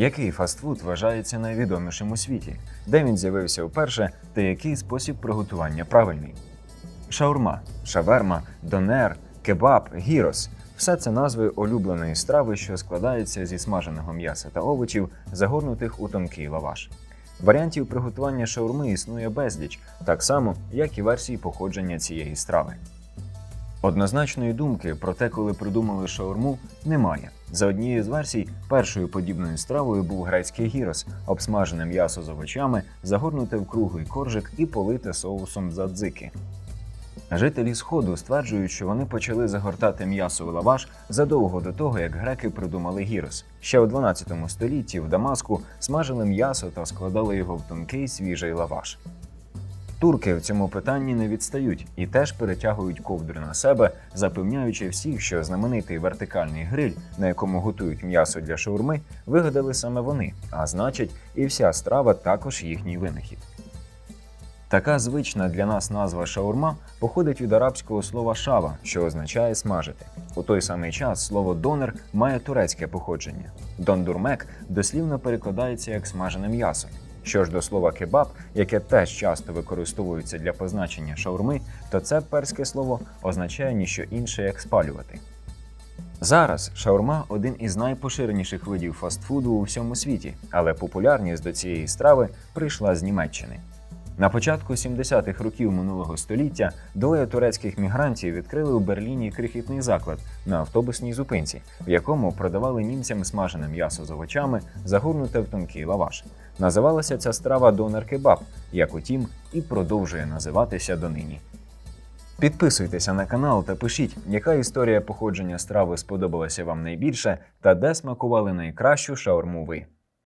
Який фастфуд вважається найвідомішим у світі? Де він з'явився вперше та який спосіб приготування правильний? Шаурма, шаверма, донер, кебаб, гірос все це назви улюбленої страви, що складаються зі смаженого м'яса та овочів, загорнутих у тонкий лаваш. Варіантів приготування шаурми існує безліч, так само, як і версії походження цієї страви. Однозначної думки про те, коли придумали шаурму, немає. За однією з версій, першою подібною стравою був грецький гірос, обсмажене м'ясо з овочами, загорнуте в круглий коржик і полите соусом задзики. Жителі Сходу стверджують, що вони почали загортати м'ясо в лаваш задовго до того, як греки придумали гірос. Ще у 12 столітті в Дамаску смажили м'ясо та складали його в тонкий свіжий лаваш. Турки в цьому питанні не відстають і теж перетягують ковдру на себе, запевняючи всіх, що знаменитий вертикальний гриль, на якому готують м'ясо для шаурми, вигадали саме вони, а значить, і вся страва також їхній винахід. Така звична для нас назва шаурма походить від арабського слова шава, що означає смажити. У той самий час слово донер має турецьке походження. Дондурмек дослівно перекладається як смажене м'ясо. Що ж до слова кебаб, яке теж часто використовується для позначення шаурми, то це перське слово означає ніщо інше як спалювати. Зараз шаурма один із найпоширеніших видів фастфуду у всьому світі, але популярність до цієї страви прийшла з Німеччини. На початку 70-х років минулого століття двоє турецьких мігрантів відкрили у Берліні крихітний заклад на автобусній зупинці, в якому продавали німцям смажене м'ясо з овочами, загорнуте в тонкий лаваш. Називалася ця страва донер кебаб, як утім, і продовжує називатися донині. Підписуйтеся на канал та пишіть, яка історія походження страви сподобалася вам найбільше та де смакували найкращу шаурму ви.